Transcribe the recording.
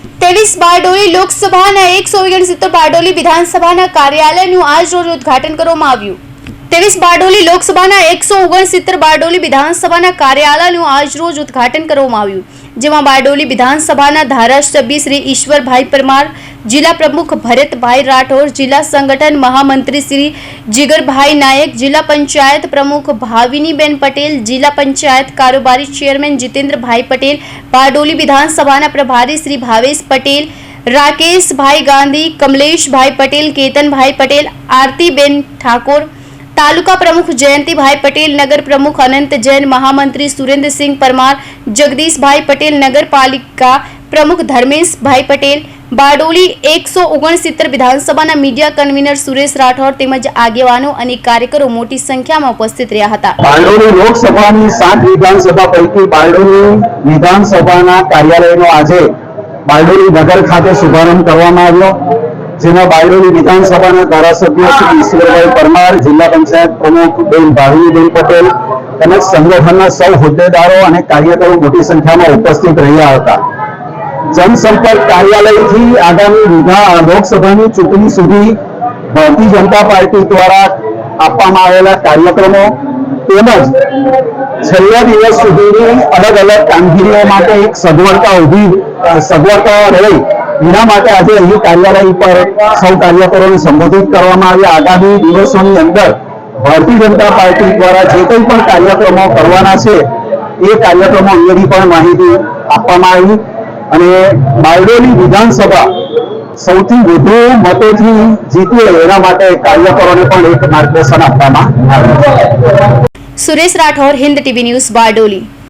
ત્રેવીસ બારડોલી લોકસભાના એકસો ઓગણસિત્તેર બારડોલી વિધાનસભાના કાર્યાલયનું આજ રોજ ઉદ્ઘાટન કરવામાં આવ્યું. ત્રેવીસ બારડોલી લોકસભાના એકસો ઓગણસિત્તેર બારડોલી વિધાનસભાના કાર્યાલયનું આજ રોજ ઉદ્ઘાટન કરવામાં આવ્યું. જેમાં બારડોલી વિધાનસભાના ધારાસભ્ય શ્રી ઈશ્વરભાઈ પરમાર જિલ્લા પ્રમુખ ભરતભાઈ રાઠોડ જિલ્લા સંગઠન મહામંત્રી શ્રી જીગરભાઈ નાયક જિલ્લા પંચાયત પ્રમુખ ભાવિનીબેન પટેલ જિલ્લા પંચાયત કારોબારી ચેરમેન જીતેન્દ્રભાઈ પટેલ બારડોલી વિધાનસભાના પ્રભારી શ્રી ભાવેશ પટેલ રાકેશભાઈ ગાંધી કમલેશભાઈ પટેલ કેતનભાઈ પટેલ આરતીબેન ઠાકોર તાલુકા પ્રમુખ જયંતિભાઈ પટેલ નગર પ્રમુખ અનંત જૈન મહામંત્રી સુરેન્દ્રસિંહ પરમાર જગદીશભાઈ પટેલ નગરપાલિકા પ્રમુખ ધર્મેશભાઈ પટેલ બારડોલી એકસો ઓગણસિત્તેર વિધાનસભાના મીડિયા કન્વીનર સુરેશ રાઠોડ તેમજ આગેવાનો અને કાર્યકરો મોટી સંખ્યામાં ઉપસ્થિત રહ્યા હતા. બારડોલી લોકસભાની સાત વિધાનસભા પૈકી બારડોલી વિધાનસભાના કાર્યાલયનો આજે બારડોલી નગર ખાતે શુભારંભ કરવામાં આવ્યો, જેમાં બારડોલી વિધાનસભાના ધારાસભ્ય શ્રી ઈશ્વરભાઈ પરમાર, જિલ્લા પંચાયત પ્રમુખ બેન ભાવિનીબેન પટેલ તેમજ સંગઠનના સૌ હોદ્દેદારો અને કાર્યકરો મોટી સંખ્યામાં ઉપસ્થિત રહ્યા હતા. જનસંપર્ક કાર્યાલયથી આગામી લોકસભાની ચૂંટણી સુધી ભારતીય જનતા પાર્ટી દ્વારા આપવામાં આવેલા કાર્યક્રમો તેમજ છેલ્લા દિવસ સુધીની અલગ અલગ કામગીરીઓ માટે એક સગવડતા ઊભી સગવડતા રહી. એના માટે આજે અહીં કાર્યાલય પર સૌ કાર્યકરોને સંબોધિત કરવામાં આવ્યા. આગામી દિવસોની અંદર ભારતીય જનતા પાર્ટી દ્વારા જે કંઈ પણ કાર્યક્રમો કરવાના છે, એ કાર્યક્રમો અંગેની પણ માહિતી આપવામાં આવી. અને બારડોલી વિધાનસભા સૌથી વધુ મતોથી જીતે એના માટે કાર્યકરોને પણ એક માર્ગદર્શન આપવામાં આવ્યું સુરેશ રાઠોર હિન્દ ટીવી ન્યૂઝ, બારડોલી.